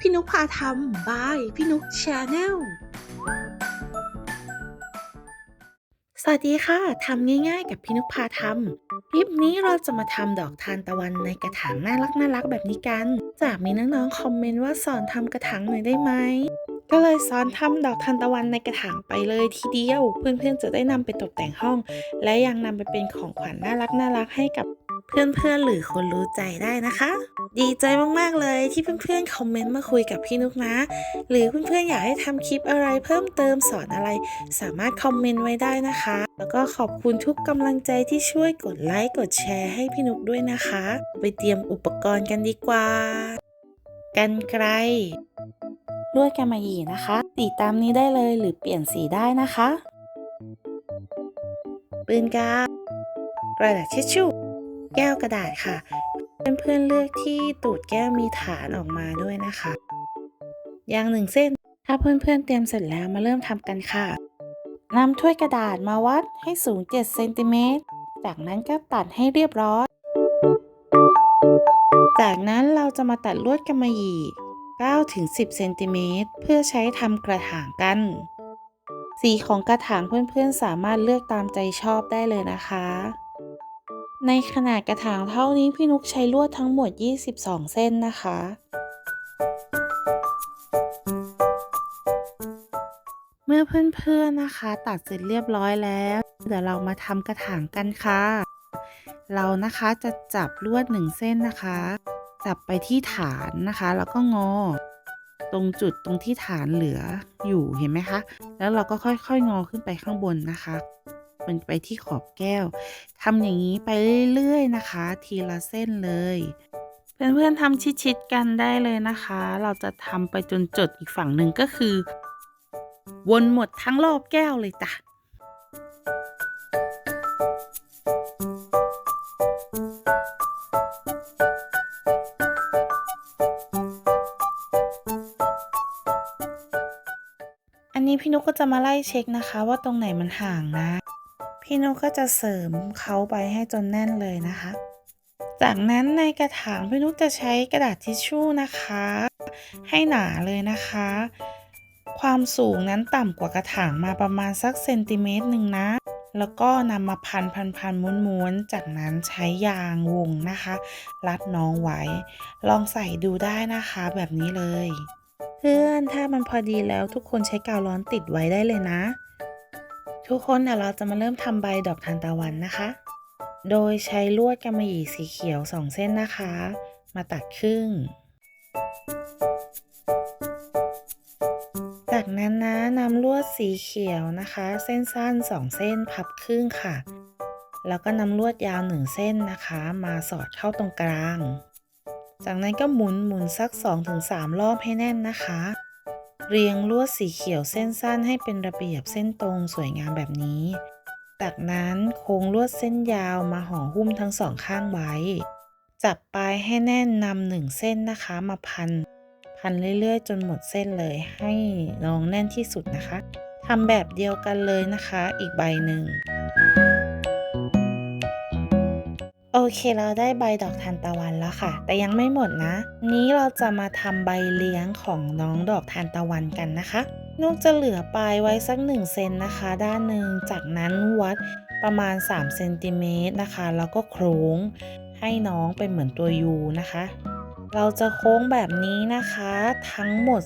พี่นุกพาทำบายพี่นุกชาแนลสวัสดีค่ะทำง่ายๆ กับพี่นุกพาทำคลิปนี้เราจะมาทำดอกทานตะวันในกระถางน่ารักน่ารักแบบนี้กัน จากมีน้องๆคอมเมนต์ว่าสอนทำกระถางหน่อยได้ไหมก็เลยสอนทำดอกทานตะวันในกระถางไปเลยทีเดียว เพื่อนๆจะได้นำไปตกแต่งห้อง และยังนำไปเป็นของขวัญน่ารักน่ารักให้กับ เพื่อนๆหรือคนรู้ใจได้นะคะ ดีใจมากๆเลยที่เพื่อนๆคอมเมนต์มาคุยกับพี่นุกนะ หรือเพื่อนๆอยากให้ทำคลิปอะไรเพิ่มเติมสอนอะไร สามารถคอมเมนต์ไว้ได้นะคะ แล้วก็ขอบคุณทุกกำลังใจที่ช่วยกดไลค์กดแชร์ให้พี่นุกด้วยนะคะ ไปเตรียมอุปกรณ์กันดีกว่า กันไกลลวดกำมะหยี่นะคะ สีตามนี้ได้เลยหรือเปลี่ยนสีได้นะคะปืนกาวกระดาษทิชชู่ แก้วกระดาษค่ะ เพื่อนๆเลือกที่ตูดแก้วมีฐานออกมาด้วยนะคะยางหนึ่งเส้น ถ้าเพื่อนๆเตรียมเสร็จแล้วมาเริ่มทำกันค่ะนำถ้วยกระดาษมาวัดให้สูง 7 เซนติเมตร จากนั้นก็ตัดให้เรียบร้อย จากนั้นเราจะมาตัดลวดกำมะหยี่9ถึง10 เซนติเมตร เพื่อใช้ทำกระถางกัน สีของกระถางเพื่อนๆสามารถเลือกตามใจชอบได้เลยนะคะ ในขนาดกระถางเท่านี้พี่นุกใช้ลวดทั้งหมด 22 เส้นนะคะ เมื่อเพื่อนๆนะคะ ตัดเสร็จเรียบร้อยแล้ว เดี๋ยวเรามาทำกระถางกันค่ะ เรานะคะจะจับลวดหนึ่งเส้นนะคะ จับไปที่ฐานนะคะ แล้วก็งอ ตรงจุดตรงที่ฐานเหลืออยู่เห็นไหมคะ แล้วเราก็ค่อยๆงอขึ้นไปข้างบนนะคะ มันไปที่ขอบแก้วทำอย่างนี้ไปเรื่อยๆนะคะ ทีละเส้นเลย เพื่อนๆทำชิดๆกันได้เลยนะคะ เราจะทำไปจนจดอีกฝั่งหนึ่งก็คือ วนหมดทั้งรอบแก้วเลยจ้ะอันนี้พี่นุกก็จะมาไล่เช็คนะคะ ว่าตรงไหนมันห่างนะ พี่นุกก็จะเสริมเขาไปให้จนแน่นเลยนะคะ จากนั้นในกระถางพี่นุกจะใช้กระดาษทิชชู่นะคะ ให้หนาเลยนะคะ ความสูงนั้นต่ำกว่ากระถางมาประมาณสักเซนติเมตรหนึ่งนะแล้วก็นำมาพันพันพันม้วนม้วนจากนั้นใช้ยางวงนะคะ รัดน้องไว้ ลองใส่ดูได้นะคะแบบนี้เลย เพื่อนถ้ามันพอดีแล้วทุกคนใช้กาวร้อนติดไว้ได้เลยนะ ทุกคนเดี๋ยวเราจะมาเริ่มทำใบดอกทานตะวันนะคะ โดยใช้ลวดกำมะหยี่สีเขียว2เส้นนะคะ มาตัดครึ่ง จากนั้นนะนำลวดสีเขียวนะคะ เส้นสั้น2เส้นพับครึ่งค่ะ แล้วก็นำลวดยาว1เส้นนะคะ มาสอดเข้าตรงกลาง จากนั้นก็หมุนหมุนสัก 2-3 รอบให้แน่นนะคะ เรียงลวดสีเขียวเส้นสั้นให้เป็นระเบียบเส้นตรงสวยงามแบบนี้ จากนั้นโค้งลวดเส้นยาวมาห่อหุ้มทั้งสองข้างไว้ จับปลายให้แน่นนำหนึ่งเส้นนะคะมาพัน พันเรื่อยๆ จนหมดเส้นเลยให้รองแน่นที่สุดนะคะทำแบบเดียวกันเลยนะคะอีกใบหนึ่ง โอเคเราได้ใบดอกทานตะวันแล้วค่ะ แต่ยังไม่หมดนะ นี้เราจะมาทำใบเลี้ยงของน้องดอกทานตะวันกันนะคะนุกจะเหลือปลายไว้สัก1เซนนะคะ ด้านหนึ่งจากนั้นวัดประมาณ3เซนติเมตรนะคะ แล้วก็โค้งให้น้องเป็นเหมือนตัวยูนะคะ เราจะโค้งแบบนี้นะคะ ทั้งหมด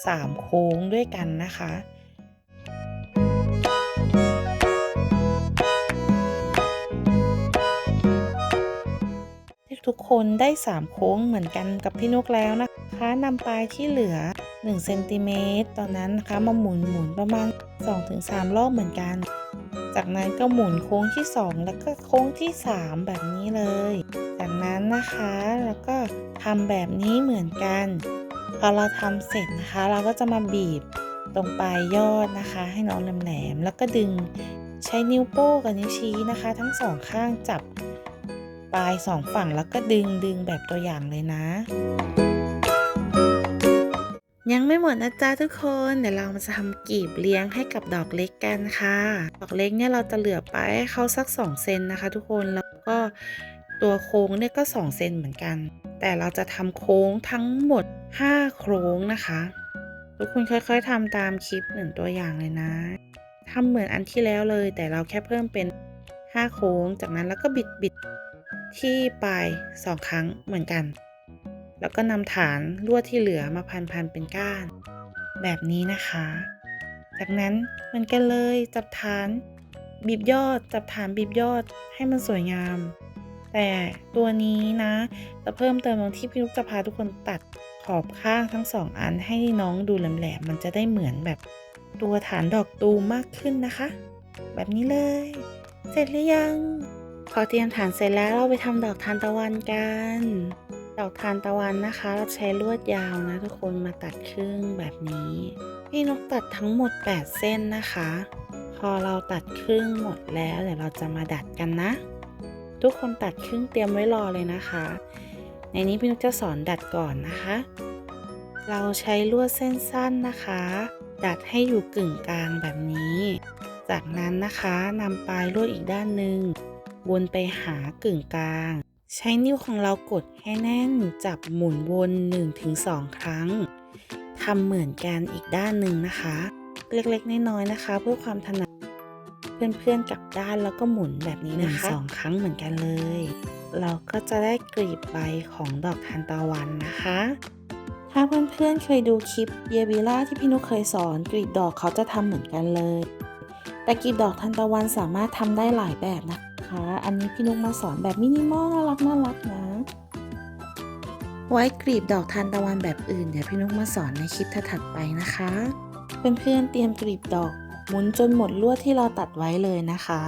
3 โค้งด้วยกันนะคะ ทุกคนได้ 3 โค้งเหมือนกันกับพี่นุกแล้วนะคะนำปลายที่เหลือ1เซนติเมตรตอนนั้นนะคะมาหมุนหมุนประมาณ 2-3 รอบเหมือนกัน จากนั้นก็หมุนโค้งที่ 2 แล้วก็โค้งที่ 3 แบบนี้เลย จากนั้นนะคะแล้วก็ทำแบบนี้เหมือนกัน พอเราทำเสร็จนะคะ เราก็จะมาบีบตรงปลายยอดนะคะ ให้น้องแหลมๆแล้วก็ดึงใช้นิ้วโป้งกับนิ้วชี้นะคะ ทั้งสองข้างจับ ปลายสองฝั่งแล้วก็ดึงดึงแบบตัวอย่างเลยนะ ยังไม่หมดนะจ๊ะทุกคน เดี๋ยวเรามาจะทำกีบเลี้ยงให้กับดอกเล็กกันค่ะ ดอกเล็กเนี่ยเราจะเหลือไปให้เขาสัก 2 เซนนะคะ ทุกคนแล้วก็ตัวโค้งเนี่ยก็ 2 เซนเหมือนกัน แต่เราจะทำโค้งทั้งหมด 5 โค้งนะคะ ทุกคนค่อยๆทำตามคลิปเหมือนตัวอย่างเลยนะทำเหมือนอันที่แล้วเลย แต่เราแค่เพิ่มเป็น 5 โค้ง จากนั้นแล้วก็บิดบิด ที่ปลาย2ครั้งเหมือนกัน แล้วก็นำฐานลวดที่เหลือมาพันๆเป็นก้าน แบบนี้นะคะ จากนั้นเหมือนกันเลยจับฐานบีบยอดจับฐานบีบยอดให้มันสวยงาม แต่ตัวนี้นะจะเพิ่มเติมตรงที่พี่นุกจะพาทุกคนตัดขอบข้างทั้งสองอันให้น้องดูแหลมๆมันจะได้เหมือนแบบตัวฐานดอกตูมมากขึ้นนะคะ แบบนี้เลย เสร็จหรือยัง พอเตรียมฐานเสร็จแล้วเราไปทำดอกทานตะวันกัน ดอกทานตะวันนะคะ เราใช้ลวดยาวนะทุกคนมาตัดครึ่งแบบนี้พี่นกตัดทั้งหมด 8 เส้นนะคะ พอเราตัดครึ่งหมดแล้วเดี๋ยวเราจะมาดัดกันนะ ทุกคนตัดครึ่งเตรียมไว้รอเลยนะคะ ในนี้พี่นกจะสอนดัดก่อนนะคะ เราใช้ลวดเส้นสั้นนะคะ ดัดให้อยู่กึ่งกลางแบบนี้ จากนั้นนะคะนำปลายลวดอีกด้านหนึ่ง วนไปหากึ่งกลาง ใช้นิ้วของเรากดให้แน่นจับหมุนวน 1-2 ครั้งทำเหมือนกันอีกด้านหนึ่งนะคะ เล็กๆ น้อยๆนะคะ เพื่อความถนัดเพื่อนๆกลับด้านแล้วก็หมุนแบบนี้นะคะสองครั้งเหมือนกันเลย เราก็จะได้กลีบใบของดอกทานตะวันนะคะถ้าเพื่อนๆเคยดูคลิปเยบิล่าที่พี่นุกเคยสอนกลีบดอกเขาจะทำเหมือนกันเลย แต่กลีบดอกทานตะวันสามารถทำได้หลายแบบนะคะ อันนี้พี่นุกมาสอนแบบมินิมอลน่ารักน่ารักนะ ไว้กลีบดอกทานตะวันแบบอื่นเดี๋ยวพี่นุกมาสอนในคลิปถัดๆไปนะคะ เพื่อนๆเตรียมกลีบดอกหมุนจนหมดลวดที่เราตัดไว้เลยนะคะ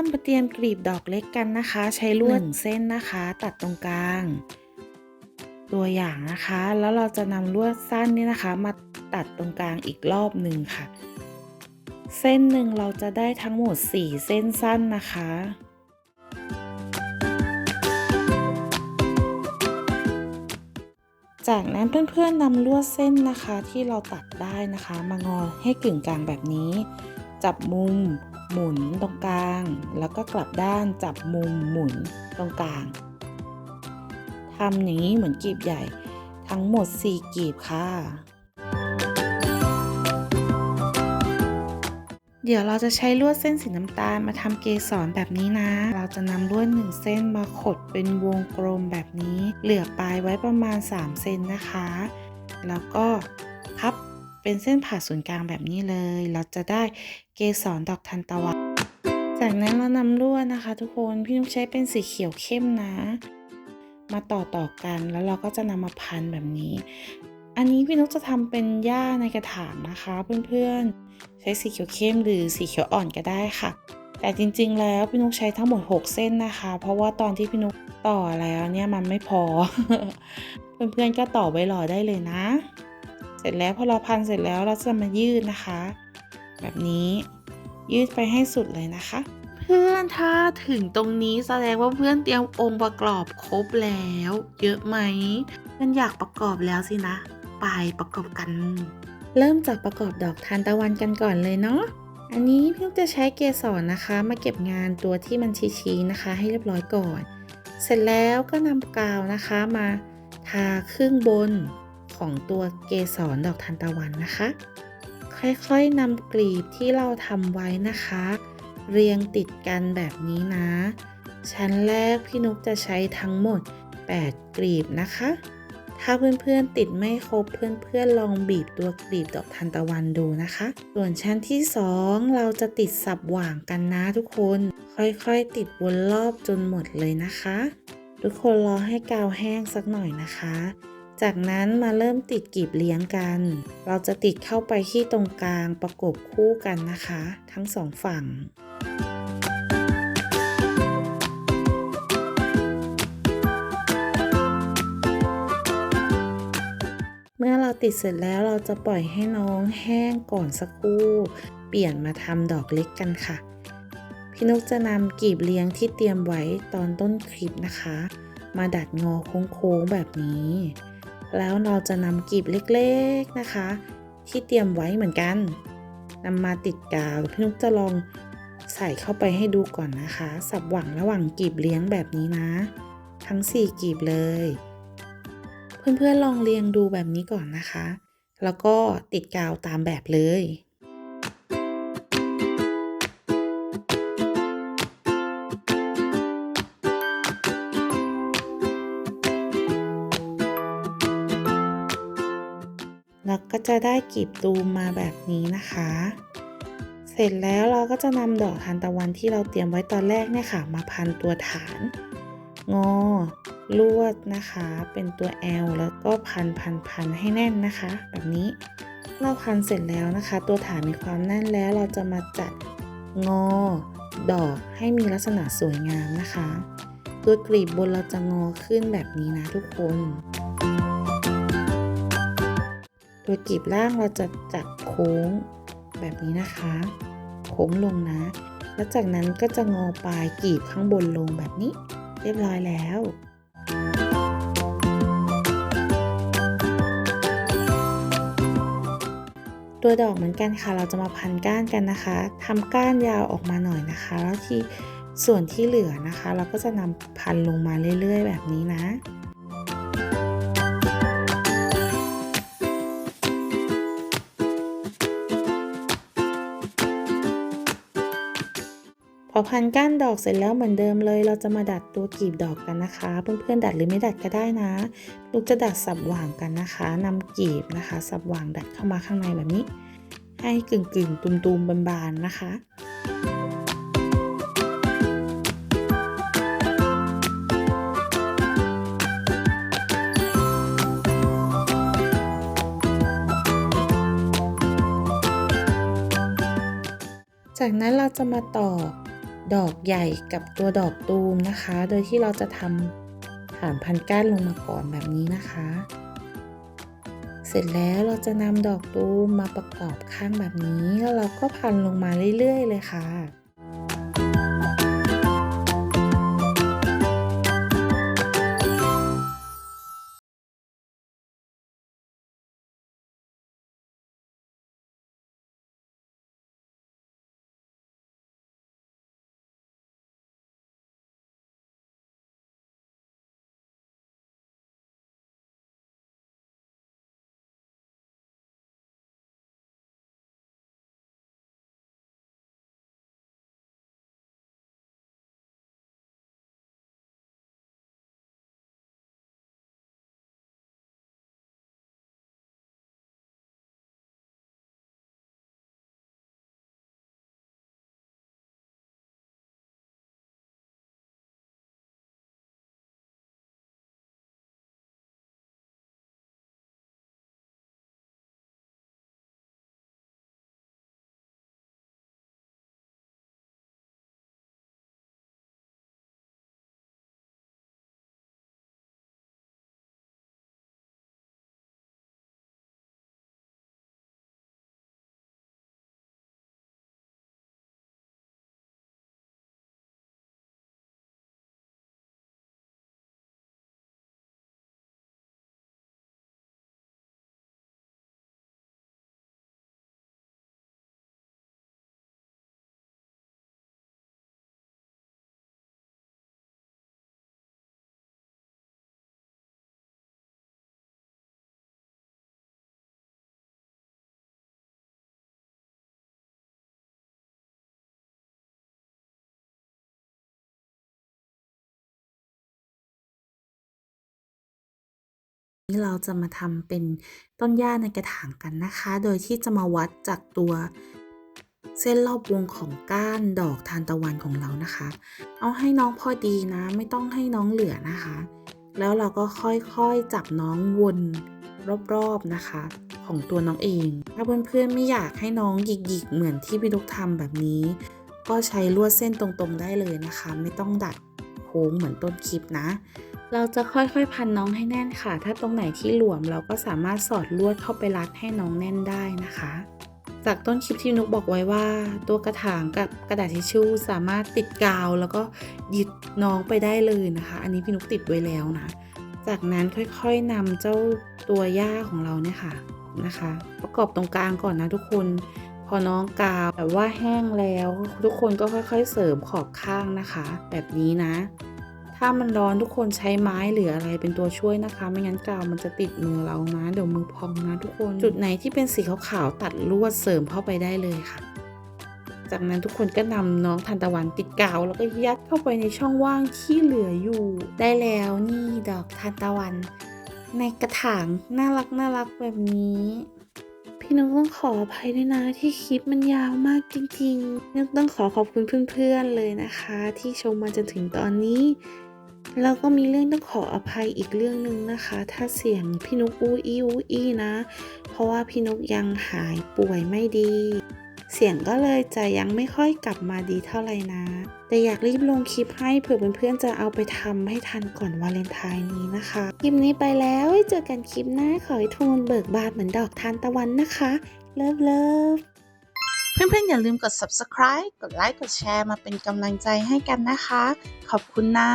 รามาเตรียมกลีบดอกเล็กกันนะคะ ใช้ลวดหนึ่งเส้นนะคะ ตัดตรงกลาง ตัวอย่างนะคะ แล้วเราจะนำลวดสั้นนี่นะคะ มาตัดตรงกลางอีกรอบหนึ่งค่ะ เส้นหนึ่งเราจะได้ทั้งหมด 4 เส้นสั้นนะคะจากนั้นเพื่อนๆนำลวดเส้นนะคะที่เราตัดได้นะคะ มางอให้กึ่งกลางแบบนี้ จับมุม หมุนตรงกลาง แล้วก็กลับด้านจับมุมหมุนตรงกลางทำอย่างนี้เหมือนกีบใหญ่ ทั้งหมด 4 กีบค่ะ เดี๋ยวเราจะใช้ลวดเส้นสีน้ำตาลมาทำเกสรแบบนี้นะ เราจะนำลวดหนึ่งเส้นมาขดเป็นวงกลมแบบนี้ เหลือปลายไว้ประมาณ 3 เซนนะคะ แล้วก็ เป็นเส้นผ่าศูนย์กลางแบบนี้เลย เราจะได้เกสรดอกทานตะวัน จากนั้นเรานำลวดนะคะ ทุกคนพี่นุ๊กใช้เป็นสีเขียวเข้มนะ มาต่อต่อกันแล้วเราก็จะนำมาพันแบบนี้ อันนี้พี่นุ๊กจะทำเป็นหญ้าในกระถางนะคะ เพื่อนๆ ใช้สีเขียวเข้มหรือสีเขียวอ่อนก็ได้ค่ะแต่จริงๆ แล้วพี่นุ๊กใช้ทั้งหมด 6 เส้นนะคะ เพราะว่าตอนที่พี่นุ๊กต่อแล้วเนี่ยมันไม่พอ เพื่อนๆ ก็ต่อไว้รอได้เลยนะ เสร็จแล้วพอเราพันเสร็จแล้วเราจะมายืดนะคะ แบบนี้ยืดไปให้สุดเลยนะคะ เพื่อนถ้าถึงตรงนี้แสดงว่าเพื่อนเตรียมองค์ประกอบครบแล้ว เยอะไหมเพื่อนอยากประกอบแล้วสินะ ไปประกอบกัน เริ่มจากประกอบดอกทานตะวันกันก่อนเลยเนาะอันนี้พี่นุกจะใช้เกสรนะคะ มาเก็บงานตัวที่มันชี้ๆนะคะ ให้เรียบร้อยก่อน เสร็จแล้วก็นำกาวนะคะมาทาครึ่งบน ของตัวเกสรดอกทานตะวันนะคะ ค่อยๆนำกลีบที่เราทำไว้นะคะ เรียงติดกันแบบนี้นะ ชั้นแรกพี่นุกจะใช้ทั้งหมด 8 กลีบนะคะ ถ้าเพื่อนๆติดไม่ครบเพื่อนๆลองบีบตัวกลีบดอกทานตะวันดูนะคะ ส่วนชั้นที่ 2 เราจะติดสับหว่างกันนะทุกคน ค่อยๆติดวนรอบจนหมดเลยนะคะทุกคนรอให้กาวแห้งสักหน่อยนะคะ จากนั้นมาเริ่มติดกีบเลี้ยงกัน เราจะติดเข้าไปที่ตรงกลางประกบคู่กันนะคะ ทั้งสองฝั่งเมื่อเราติดเสร็จแล้วเราจะปล่อยให้น้องแห้งก่อนสักครู่ เปลี่ยนมาทำดอกเล็กกันค่ะ พี่นุกจะนำกีบเลี้ยงที่เตรียมไว้ตอนต้นคลิปนะคะ มาดัดงอโค้งๆแบบนี้ แล้วเราจะนำกลีบเล็กๆนะคะ ที่เตรียมไว้เหมือนกันนำมาติดกาวพี่นุ๊กจะลองใส่เข้าไปให้ดูก่อนนะคะ สับหว่างระหว่างกลีบเลี้ยงแบบนี้นะ ทั้ง 4กลีบเลย เพื่อนๆลองเรียงดูแบบนี้ก่อนนะคะ แล้วก็ติดกาวตามแบบเลย จะได้กลีบตูมมาแบบนี้นะคะ เสร็จแล้วเราก็จะนำดอกทานตะวันที่เราเตรียมไว้ตอนแรกเนี่ยค่ะ มาพันตัวฐาน งอ ลวดนะคะ เป็นตัว L แล้วก็พันพันพันให้แน่นนะคะ แบบนี้ เราพันเสร็จแล้วนะคะ ตัวฐานมีความแน่นแล้วเราจะมาจัดงอ ดอกให้มีลักษณะสวยงามนะคะ ตัวกลีบบนเราจะงอขึ้นแบบนี้นะทุกคน ตัวกีบล่างเราจะจัดโค้งแบบนี้นะคะ โค้งลงนะ แล้วจากนั้นก็จะงอปลายกีบข้างบนลงแบบนี้ เรียบร้อยแล้วตัวดอกเหมือนกันค่ะ เราจะมาพันก้านกันนะคะทำก้านยาวออกมาหน่อยนะคะ แล้วที่ส่วนที่เหลือนะคะ เราก็จะนำพันลงมาเรื่อย ๆ แบบนี้นะ อพันก้านดอกเสร็จแล้วเหมือนเดิมเลย เราจะมาดัดตัวกลีบดอกกันนะคะ เพื่อนๆดัดหรือไม่ดัดก็ได้นะ ลูกจะดัดสับหว่างกันนะคะนำกลีบนะคะ สับหว่างดัดเข้ามาข้างในแบบนี้ ให้กึ่งๆ ตุมๆบานๆนะคะจากนั้นเราจะมาต่อ ดอกใหญ่กับตัวดอกตูมนะคะ โดยที่เราจะทำหานพันก้านลงมาก่อนแบบนี้นะคะ เสร็จแล้วเราจะนำดอกตูมมาประกอบข้างแบบนี้แล้วเราก็พันลงมาเรื่อยๆ เลยค่ะ นี่เราจะมาทำเป็นต้นหญ้าในกระถางกันนะคะ โดยที่จะมาวัดจากตัวเส้นรอบวงของก้านดอกทานตะวันของเรานะคะ เอาให้น้องพอดีนะ ไม่ต้องให้น้องเหลือนะคะ แล้วเราก็ค่อยๆจับน้องวนรอบๆนะคะ ของตัวน้องเอง ถ้าเพื่อนๆไม่อยากให้น้องหยิกๆเหมือนที่พี่ลูกทำแบบนี้ ก็ใช้ลวดเส้นตรงๆได้เลยนะคะ ไม่ต้องดัดโค้งเหมือนต้นคลิปนะ เราจะค่อยๆพันน้องให้แน่นค่ะ ถ้าตรงไหนที่หลวมเราก็สามารถสอดลวดเข้าไปรัดให้น้องแน่นได้นะคะ จากต้นคลิปที่นุกบอกไว้ว่า ตัวกระถางกับกระดาษทิชชู่สามารถติดกาวแล้วก็ยึดน้องไปได้เลยนะคะ อันนี้พี่นุกติดไว้แล้วนะ จากนั้นค่อยๆนำเจ้าตัวหญ้าของเราเนี่ยค่ะนะคะ ประกอบตรงกลางก่อนนะทุกคนพอน้องกาวแบบว่าแห้งแล้ว ทุกคนก็ค่อยๆเสริมขอบข้างนะคะ แบบนี้นะ ถ้ามันร้อนทุกคนใช้ไม้หรืออะไรเป็นตัวช่วยนะคะ ไม่งั้นกาวมันจะติดมือเรานะเดี๋ยวมือพองนะทุกคนจุดไหนที่เป็นสีขาวๆตัดลวดเสริมเข้าไปได้เลยค่ะ จากนั้นทุกคนก็นำน้องทันตะวันติดกาว แล้วก็ยัดเข้าไปในช่องว่างที่เหลืออยู่ ได้แล้วนี่ดอกทันตะวัน ในกระถางน่ารักน่ารักแบบนี้พี่นุกต้องขออภัยด้วยนะที่คลิปมันยาวมากจริงๆนุกต้องขอขอบคุณเพื่อนๆเลยนะคะ ที่ชมมาจนถึงตอนนี้ แล้วก็มีเรื่องต้องขออภัยอีกเรื่องหนึ่งนะคะ ถ้าเสียงพี่นุกอู้อี้อู้อี้นะ เพราะว่าพี่นุกยังหายป่วยไม่ดี เสียงก็เลยจะยังไม่ค่อยกลับมาดีเท่าไหร่นะ แต่อยากรีบลงคลิปให้เผื่อเพื่อนๆจะเอาไปทำให้ทันก่อนวาเลนไทน์นี้นะคะ คลิปนี้ไปแล้วเจอกันคลิปหน้าขอให้ทุนเบิกบานเหมือนดอกทานตะวันนะคะ เลิฟเลิฟ เพื่อนๆ อย่าลืมกด subscribe กดไลค์ กดแชร์มาเป็นกำลังใจให้กันนะคะ ขอบคุณนะ